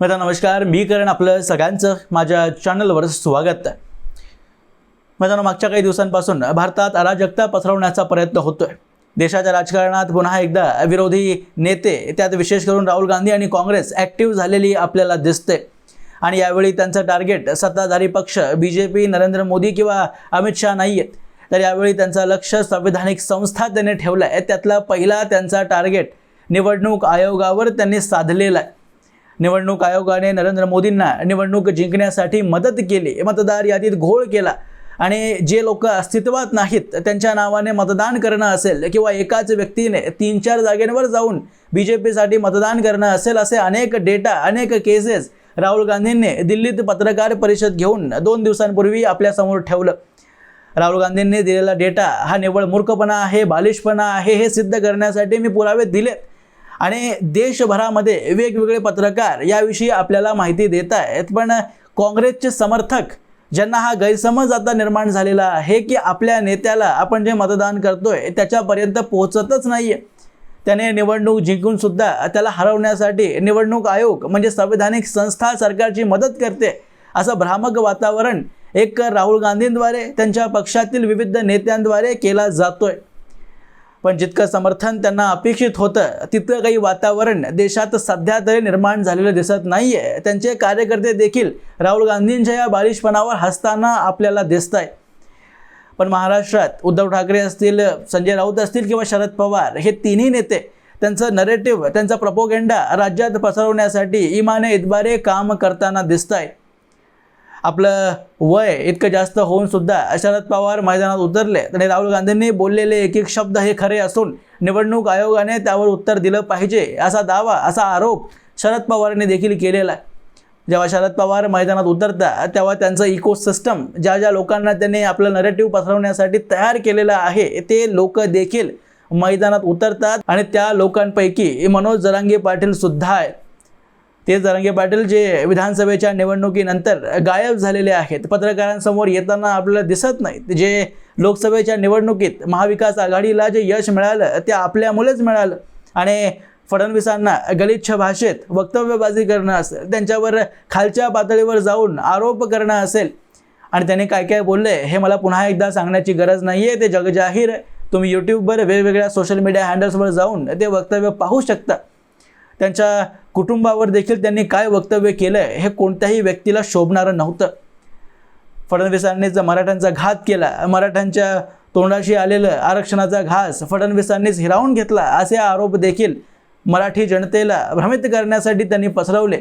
मित्र नमस्कार. मी करण आपलं सगळ्यांचं माझ्या चॅनलवर स्वागत. आहे मित्रांनो मागच्या काही दिवसांपासून भारतात अराजकता पसरवण्याचा प्रयत्न होतोय. देशाच्या राजकारणात पुन्हा एकदा विरोधी नेते त्यात विशेष करून राहुल गांधी आणि काँग्रेस ॲक्टिव्ह झालेली आपल्याला दिसते. आणि यावेळी त्यांचं टार्गेट सत्ताधारी पक्ष B J P Narendra Modi किंवा अमित शहा नाही आहेत तर यावेळी त्यांचं लक्ष संविधानिक संस्था त्यांनी ठेवलं आहे त्यातला पहिला त्यांचा टार्गेट निवडणूक आयोगावर त्यांनी साधलेला आहे. निवडणूक आयोगाने नरेंद्र मोदींना निवडणूक जिंकण्यासाठी मदत केली. मतदार यादीत घोळ केला. आणि जे लोक अस्तित्वात नाहीत त्यांच्या नावाने मतदान करणं असेल किंवा एकाच व्यक्तीने तीन चार जागेंवर जाऊन बी जे पीसाठी मतदान करणं असेल असे अनेक डेटा अनेक केसेस राहुल गांधींनी दिल्लीत पत्रकार परिषद घेऊन दोन दिवसांपूर्वी आपल्यासमोर ठेवलं. राहुल गांधींनी दिलेला डेटा हा निव्वळ मूर्खपणा आहे बालिशपणा आहे हे सिद्ध करण्यासाठी मी पुरावे दिलेत. आणि देशभरामध्ये वेगवेगळे पत्रकार याविषयी आपल्याला माहिती देत आहेत. पण काँग्रेसचे समर्थक ज्यांना हा गैरसमज आता निर्माण झालेला आहे की आपल्या नेत्याला आपण जे मतदान करतोय त्याच्यापर्यंत पोहोचतच नाही आहे त्याने निवडणूक जिंकून सुद्धा त्याला हरवण्यासाठी निवडणूक आयोग म्हणजे संविधानिक संस्था सरकारची मदत करते असं भ्रामक वातावरण एक राहुल गांधींद्वारे त्यांच्या पक्षातील विविध नेत्यांद्वारे केला जातोय. पण जितकं समर्थन त्यांना अपेक्षित होतं तितकं काही वातावरण देशात सध्या तरी निर्माण झालेलं दिसत नाही आहे त्यांचे कार्यकर्ते देखील राहुल गांधींच्या या बालिशपणावर हसताना आपल्याला दिसत आहे पण महाराष्ट्रात उद्धव ठाकरे असतील संजय राऊत असतील किंवा शरद पवार हे तिन्ही नेते त्यांचं नरेटिव्ह त्यांचा प्रपोगेंडा राज्यात पसरवण्यासाठी इमाने इतबारे काम करताना दिसत आहे आपलं वय इतकं जास्त होऊन सुद्धा शरद पवार मैदानात उतरले. आणि राहुल गांधींनी बोललेले एक एक शब्द हे खरे असून निवडणूक आयोगाने त्यावर उत्तर दिलं पाहिजे असा दावा असा आरोप शरद पवारांनी देखील केलेला आहे. जेव्हा शरद पवार मैदानात उतरतात तेव्हा त्यांचं इकोसिस्टम ज्या ज्या लोकांना त्यांनी आपलं नरेटिव्ह पसरवण्यासाठी तयार केलेलं आहे ते लोक देखील मैदानात उतरतात. आणि त्या लोकांपैकी मनोज जरांगे पाटील सुद्धा आहे ते जरांगे पाटील जे विधानसभेच्या निवडणुकीनंतर गायब झालेले आहेत. पत्रकारांसमोर येताना आपल्याला दिसत नाहीत. जे लोकसभेच्या निवडणुकीत महाविकास आघाडीला जे यश मिळालं ते आपल्यामुळेच मिळालं. आणि फडणवीसांना गलिच्छ भाषेत वक्तव्यबाजी करणं असेल त्यांच्यावर खालच्या पातळीवर जाऊन आरोप करणं असेल. आणि त्याने काय काय बोलले हे मला पुन्हा एकदा सांगण्याची गरज नाही आहे ते जगजाहीर आहे तुम्ही यूट्यूबवर वेगवेगळ्या सोशल मीडिया हँडल्सवर जाऊन ते वक्तव्य पाहू शकता. त्यांच्या कुटुंबावर देखील त्यांनी काय वक्तव्य केलं हे कोणत्याही व्यक्तीला शोभणारं नव्हतं. फडणवीसांनी जर मराठ्यांचा घात केला मराठ्यांच्या तोंडाशी आलेलं आरक्षणाचा घास फडणवीसांनीच हिरावून घेतला असे आरोप देखील मराठी जनतेला भ्रमित करण्यासाठी त्यांनी पसरवले.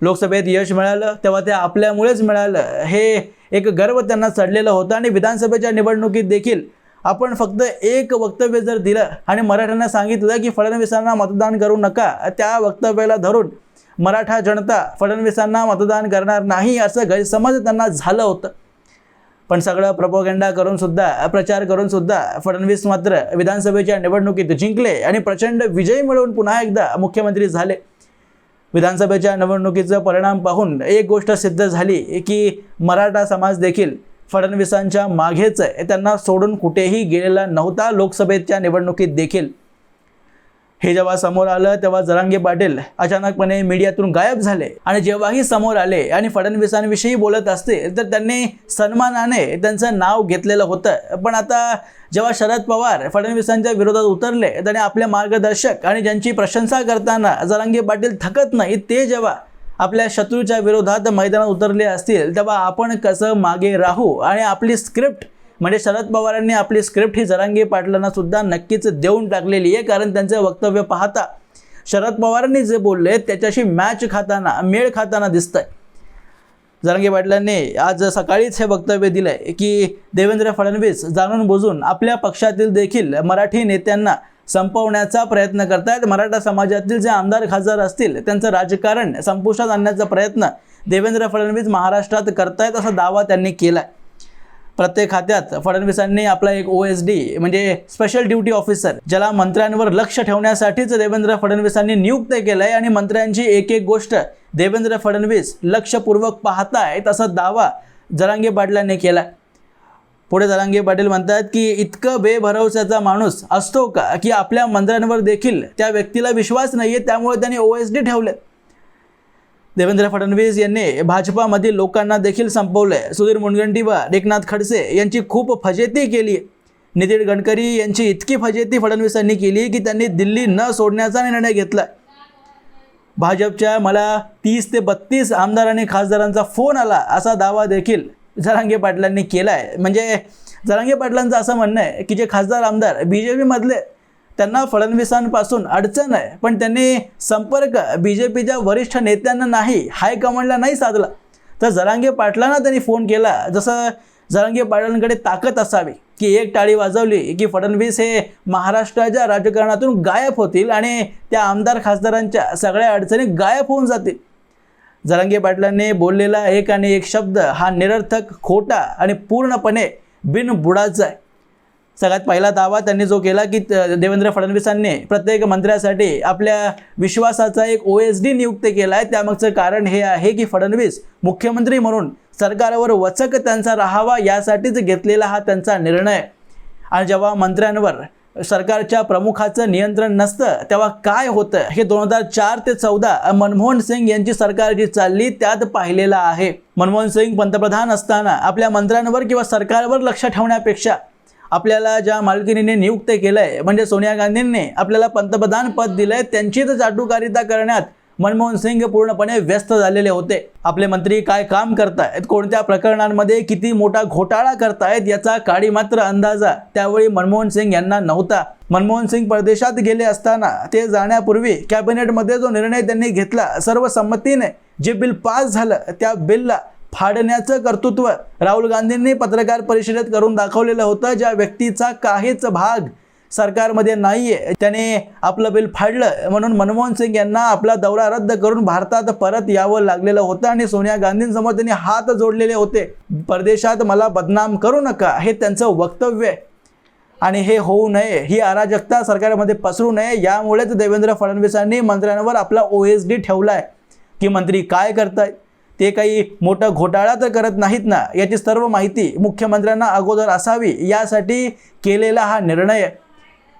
लोकसभेत यश मिळालं तेव्हा ते आपल्यामुळेच मिळालं. हे एक गर्व त्यांना चढलेलं होतं आणि विधानसभेच्या निवडणुकीत देखील आपण फक्त एक वक्तव्य जर दिलं आणि मराठ्यांना सांगितलं की फडणवीसांना मतदान करू नका त्या वक्तव्याला धरून मराठा जनता फडणवीसांना मतदान करणार नाही असं गैरसमज त्यांना झालं होतं. पण सगळं प्रपोगेंडा करून सुद्धा प्रचार करून सुद्धा फडणवीस मात्र विधानसभेच्या निवडणुकीत जिंकले आणि प्रचंड विजय मिळवून पुन्हा एकदा मुख्यमंत्री झाले. विधानसभेच्या निवडणुकीचा परिणाम पाहून एक गोष्ट सिद्ध झाली की मराठा समाज देखील फडणवीसांच्या मागेच आहे. त्यांना सोडून कुठेही गेलेला नव्हता. लोकसभेच्या निवडणुकीत देखील. हे जेव्हा समोर आलं तेव्हा जरांगे पाटील अचानकपणे मीडियातून गायब झाले. आणि जेव्हाही समोर आले आणि फडणवीसांविषयी बोलत असतील तर त्यांनी सन्मानाने त्यांचं नाव घेतलेलं होतं. पण आता जेव्हा शरद पवार फडणवीसांच्या विरोधात उतरले त्याने आपले मार्गदर्शक आणि ज्यांची प्रशंसा करताना जरांगे पाटील थकत नाही ते जेव्हा आपल्या शत्रूच्या विरोधात मैदानात उतरले असतील तेव्हा आपण कसं मागे राहू? आणि आपली स्क्रिप्ट म्हणजे शरद पवारांनी आपली स्क्रिप्ट ही जरांगी पाटलांना सुद्धा नक्कीच देऊन टाकलेली आहे कारण त्यांचं वक्तव्य पाहता शरद पवारांनी जे बोलले त्याच्याशी मॅच खाताना मेळ खाताना दिसतंय. जरांगे पाटलांनी आज सकाळीच हे वक्तव्य दिलंय की देवेंद्र फडणवीस जाणून बुजून आपल्या पक्षातील देखील मराठी नेत्यांना संपवण्याचा प्रयत्न करतायत. मराठा समाजातील जे आमदार खासदार असतील त्यांचं राजकारण संपुष्टात आणण्याचा प्रयत्न देवेंद्र फडणवीस महाराष्ट्रात करतायत असा दावा त्यांनी केला प्रत्येक खात्यात फडणवीसांनी आपला एक ओ एस डी म्हणजे स्पेशल ड्युटी ऑफिसर ज्याला मंत्र्यांवर लक्ष ठेवण्यासाठीच देवेंद्र फडणवीसांनी नियुक्त केलं आहे आणि मंत्र्यांची एक एक गोष्ट देवेंद्र फडणवीस लक्षपूर्वक पाहतायत असा दावा जरांगे पाटलांनी केला आहे पुढे जरांगे पाटील म्हणतात की इतकं बेभरवशाचा माणूस असतो का की आपल्या मंत्र्यांवर देखील त्या व्यक्तीला विश्वास नाही आहे त्यामुळे त्यांनी ओ एस डी ठेवले देवेंद्र फडणवीस यांनी भाजपामधील लोकांना देखील संपवलंय. सुधीर मुनगंटीवार एकनाथ खडसे यांची खूप फजेती केली नितीन गडकरी यांची इतकी फजेती फडणवीसांनी केली की त्यांनी दिल्ली न सोडण्याचा निर्णय घेतला भाजपच्या मला तीस ते बत्तीस आमदार आणि खासदारांचा फोन आला असा दावा देखील जरांगे पाटलांनी केला आहे म्हणजे जरांगे पाटलांचं असं म्हणणं आहे की जे खासदार आमदार बी जे पीमधले त्यांना फडणवीसांपासून अडचण आहे. पण त्यांनी संपर्क बी जे पीच्या वरिष्ठ नेत्यांना नाही हायकमांडला नाही साधला. तर जरांगे पाटलांना त्यांनी फोन केला. जसं जरांगे पाटलांकडे ताकद असावी की एक टाळी वाजवली की फडणवीस हे महाराष्ट्राच्या राजकारणातून गायब होतील आणि त्या आमदार खासदारांच्या सगळ्या अडचणी गायब होऊन जातील. जरांगे पाटलांनी बोललेला एक आणि एक शब्द हा निरर्थक खोटा आणि पूर्णपणे बिनबुडाचा आहे. सगळ्यात पहिला दावा त्यांनी जो केला की देवेंद्र फडणवीसांनी प्रत्येक मंत्र्यासाठी आपल्या विश्वासाचा एक ओ एस डी नियुक्त केला आहे त्यामागचं कारण हे आहे की फडणवीस मुख्यमंत्री म्हणून सरकारवर वचक त्यांचा राहावा यासाठीच घेतलेला हा त्यांचा निर्णय आणि जेव्हा मंत्र्यांवर सरकारच्या प्रमुखाचं नियंत्रण नसतं तेव्हा काय होतं? हे दोन हजार चार ते चौदा मनमोहन सिंग यांची सरकार जी चालली त्यात पाहिलेलं आहे. मनमोहन सिंग पंतप्रधान असताना आपल्या मंत्र्यांवर किंवा सरकारवर लक्ष ठेवण्यापेक्षा आपल्याला ज्या मालकिनीने नियुक्त केलं आहे म्हणजे सोनिया गांधींनी आपल्याला पंतप्रधान पद दिलं आहे त्यांचीच चाटुकारिता करण्यात मनमोहन सिंग पूर्णपणे व्यस्त झालेले होते. आपले मंत्री काय काम करतायत? कोणत्या प्रकरणांमध्ये किती मोठा घोटाळा करतायत याचा काळी मात्र अंदाजा त्यावेळी मनमोहन सिंग यांना नव्हता. मनमोहन सिंग परदेशात गेले असताना ते जाण्यापूर्वी कॅबिनेटमध्ये जो निर्णय त्यांनी घेतला सर्वसंमतीने जे बिल पास झालं त्या बिलला फाडण्याचं कर्तृत्व राहुल गांधींनी पत्रकार परिषदेत करून दाखवलेलं होतं. ज्या व्यक्तीचा काहीच भाग सरकारमध्ये नाही आहे त्याने आपलं बिल फाडलं. म्हणून मनमोहन सिंग यांना आपला दौरा रद्द करून भारतात परत यावं लागलेलं होतं आणि सोनिया गांधींसमोर त्यांनी हात जोडलेले होते. परदेशात मला बदनाम करू नका हे त्यांचं वक्तव्य आहे. आणि हे होऊ नये ही अराजकता सरकारमध्ये पसरू नये यामुळेच देवेंद्र फडणवीसांनी मंत्र्यांवर आपला ओ एस डी ठेवला आहे की मंत्री काय करतायत? ते काही मोठा घोटाळा तर करत नाहीत ना? याची सर्व माहिती मुख्यमंत्र्यांना अगोदर असावी यासाठी केलेला हा निर्णय आहे.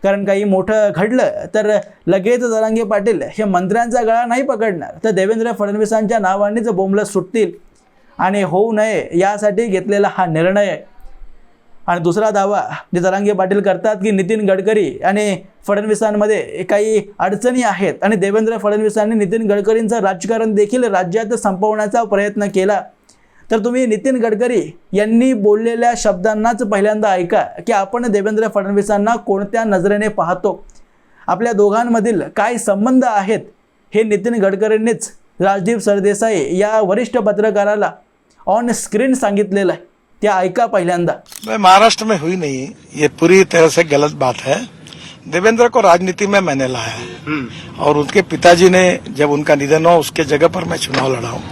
कारण काही मोठं घडलं तर लगेच जरांगे पाटील हे मंत्र्यांचा गळा नाही पकडणार. तर देवेंद्र फडणवीसांच्या नावानेच बोंबलं सुटतील आणि होऊ नये यासाठी घेतलेला हा निर्णय. आहे आणि दुसरा दावा जे जरांगे पाटील करतात की नितीन गडकरी आणि फडणवीसांमध्ये काही अडचणी आहेत आणि देवेंद्र फडणवीसांनी नितीन गडकरींचं राजकारण देखील राज्यात संपवण्याचा प्रयत्न केला. तर तुम्ही नितीन गडकरी यांनी बोललेल्या शब्दांनाच पहिल्यांदा ऐका की आपण देवेंद्र फडणवीसांना कोणत्या नजरेने पाहतो? आपल्या दोघांमधील काय संबंध आहेत? हे नितीन गडकरींनीच राजदीप सरदेसाई या वरिष्ठ पत्रकाराला ऑन स्क्रीन सांगितलेलं आहे. ते ऐका पहिल्यांदा. मैं महाराष्ट्र में हुई नहीं ये पूरी तरह से गलत बात है। देवेंद्र को राजनीति में मैंने लाया। है और उनके पिताजी ने जब उनका निधन हुआ उसके जगह पर मैं चुनाव लड़ा हूँ।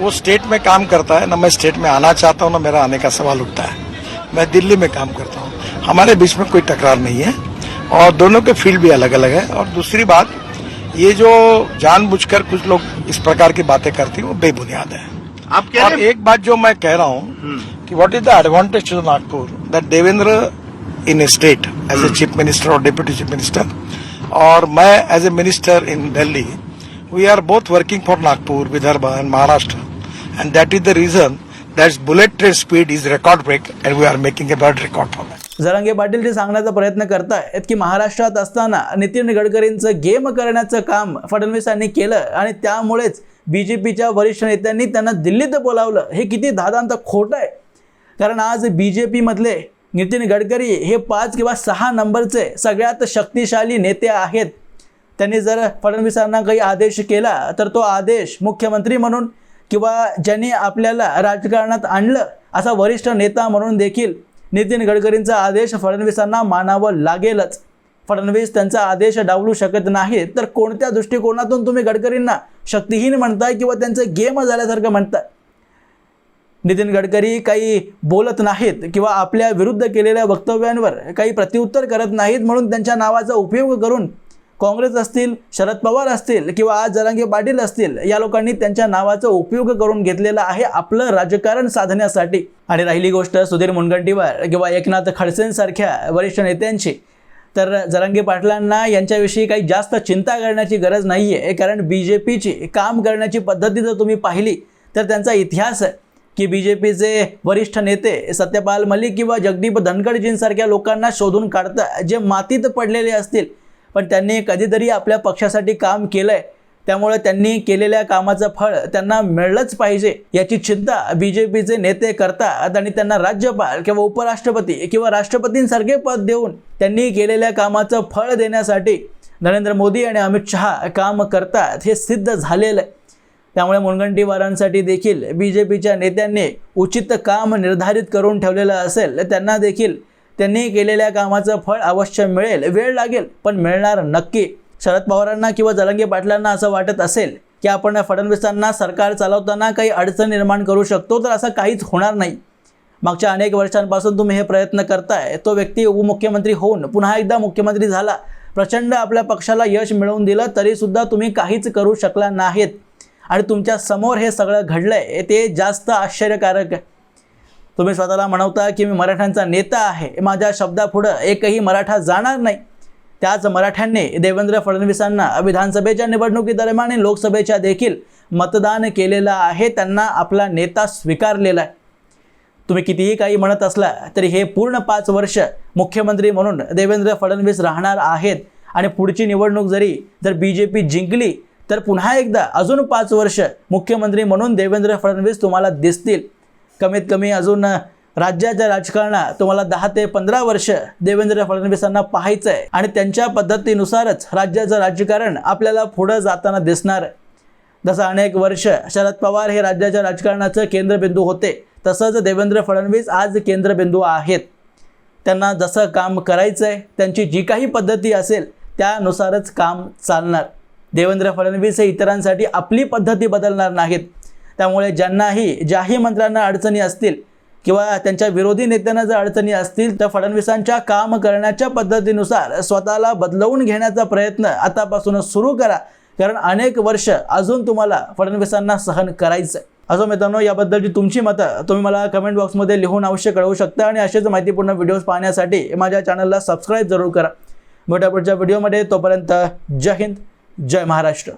वो स्टेट में काम करता है ना मैं स्टेट में आना चाहता हूँ ना मेरा आने का सवाल उठता है। मैं दिल्ली में काम करता हूँ। हमारे बीच में कोई टकरार नहीं है और दोनों के फ़ील्ड भी अलग अलग है। और दूसरी बात ये जो जानबूझकर कुछ लोग इस प्रकार की बातें करती हैं वो बेबुनियाद है। आप कह और एक बात जो मैं कह रहा हूँ कि what is the advantage to Nagpur that Devendra in state as a chief minister और डिप्यूटी चीफ मिनिस्टर और मैं as a minister in Delhi we are both working for Nagpur Vidarbha and Maharashtra and that is the reason that bullet train speed is record break and we are making a bird record for Jarange Patil जे सांगण्याचा प्रयत्न करतायत की महाराष्ट्रात असताना Nitin गडकरींचं game करण्याचं काम फडणवीसांनी केलं आणि त्यामुळेच बी जे पीच्या वरिष्ठ नेत्यांनी त्यांना दिल्लीत बोलावलं. हे किती दादांत खोटं आहे. कारण आज बी जे पीमधले नितीन गडकरी हे पाच किंवा सहा नंबरचे सगळ्यात शक्तिशाली नेते आहेत. त्यांनी जर फडणवीसांना काही आदेश केला तर तो आदेश मुख्यमंत्री म्हणून किंवा ज्यांनी आपल्याला राजकारणात आणलं असा वरिष्ठ नेता म्हणून देखील नितीन गडकरींचा आदेश फडणवीसांना मानावं लागेलच. फडणवीस त्यांचा आदेश डावलू शकत नाही तर कोणत्या दृष्टिकोनातून तुम्ही गडकरींना शक्तिहीन म्हणताय किंवा त्यांचं गेम झाल्यासारखं म्हणताय? नितीन गडकरी काही बोलत नाहीत किंवा आपल्या विरुद्ध केलेल्या वक्तव्यांवर काही प्रत्युत्तर करत नाहीत म्हणून त्यांच्या नावाचा उपयोग करून काँग्रेस असतील शरद पवार असतील किंवा आज जरांगे पाटील असतील या लोकांनी त्यांच्या नावाचा उपयोग करून घेतलेला आहे आपलं राजकारण साधण्यासाठी. आणि राहिली गोष्ट सुधीर मुनगंटीवार किंवा एकनाथ खडसेंसारख्या वरिष्ठ नेत्यांची. तर जरांगे पाटलांना यांच्याविषयी काही जास्त चिंता करण्याची गरज नाही आहे कारण बी जे पीची काम करण्याची पद्धती जर तुम्ही पाहिली तर त्यांचा इतिहास आहे की बी जे पीचे वरिष्ठ नेते सत्यपाल मलिक किंवा जगदीप धनखडजींसारख्या लोकांना शोधून काढता जे मातीत पडलेले असतील पण त्यांनी कधीतरी आपल्या पक्षासाठी काम केलं आहे त्यामुळे त्यांनी केलेल्या कामाचं फळ त्यांना मिळलंच पाहिजे याची चिंता बी जे पीचे नेते करतात आणि त्यांना राज्यपाल किंवा उपराष्ट्रपती किंवा राष्ट्रपतींसारखे पद देऊन त्यांनी केलेल्या कामाचं फळ देण्यासाठी नरेंद्र मोदी आणि अमित शहा काम करतात हे सिद्ध झालेलं आहे. त्यामुळे मुनगंटीवारांसाठी देखील बी जे पीच्या नेत्यांनी उचित काम निर्धारित करून ठेवलेलं असेल त्यांना देखील त्यांनी केलेल्या कामाचं फळ अवश्य मिळेल वेळ लागेल पण मिळणार नक्की. शरद पवारांना किंवा जलंगे पाटलांना असं वाटत असेल की आपण फडणवीसांना सरकार चालवताना काही अडचण निर्माण करू शकतो तर असं काहीच होणार नाही. मागच्या अनेक वर्षांपासून तुम्ही हे प्रयत्न करताय. तो व्यक्ती उपमुख्यमंत्री होऊन पुन्हा एकदा मुख्यमंत्री झाला. प्रचंड आपल्या पक्षाला यश मिळवून दिलं तरीसुद्धा तुम्ही काहीच करू शकला नाहीत. आणि तुमच्यासमोर हे सगळं घडलंय ते जास्त आश्चर्यकारक आहे. तुम्ही स्वतःला म्हणवता की मी मराठ्यांचा नेता आहे. माझ्या शब्दापुढं एकही मराठा जाणार नाही. त्याच मराठ्यांनी देवेंद्र फडणवीसांना विधानसभेच्या निवडणुकीदरम्यान लोकसभेच्या देखील मतदान केलेलं आहे. त्यांना आपला नेता स्वीकारलेला आहे. तुम्ही कितीही काही म्हणत असला तरी हे पूर्ण पाच वर्ष मुख्यमंत्री म्हणून देवेंद्र फडणवीस राहणार आहेत. आणि पुढची निवडणूक जरी जर बी जे पी जिंकली तर पुन्हा एकदा अजून पाच वर्ष मुख्यमंत्री म्हणून देवेंद्र फडणवीस तुम्हाला दिसतील. कमीत कमी अजून राज्याच्या राजकारणात तुम्हाला दहा ते पंधरा वर्ष देवेंद्र फडणवीसांना पाहायचं आहे. आणि त्यांच्या पद्धतीनुसारच राज्याचं राजकारण आपल्याला पुढं जाताना दिसणार. जसं अनेक वर्ष शरद पवार हे राज्याच्या राजकारणाचं केंद्रबिंदू होते तसंच देवेंद्र फडणवीस आज केंद्रबिंदू आहेत. त्यांना जसं काम करायचं आहे त्यांची जी काही पद्धती असेल त्यानुसारच काम चालणार. देवेंद्र फडणवीस हे इतरांसाठी आपली पद्धती बदलणार नाहीत. त्यामुळे ज्यांनाही ज्याही मंत्र्यांना अडचणी असतील किंवा त्यांच्या विरोधी नेत्यांना जर अडचणी असतील तर फडणवीसांच्या काम करण्याच्या पद्धतीनुसार स्वतःला बदलवून घेण्याचा प्रयत्न आतापासूनच सुरू करा. कारण अनेक वर्ष अजून तुम्हाला फडणवीसांना सहन करायचं आहे असो मित्रांनो याबद्दलची तुमची मतं तुम्ही मला कमेंट बॉक्समध्ये लिहून अवश्य कळवू शकता आणि असेच माहितीपूर्ण व्हिडिओज पाहण्यासाठी माझ्या चॅनलला सबस्क्राईब जरूर करा. भेटा पुढच्या व्हिडिओमध्ये तोपर्यंत जय हिंद जय महाराष्ट्र.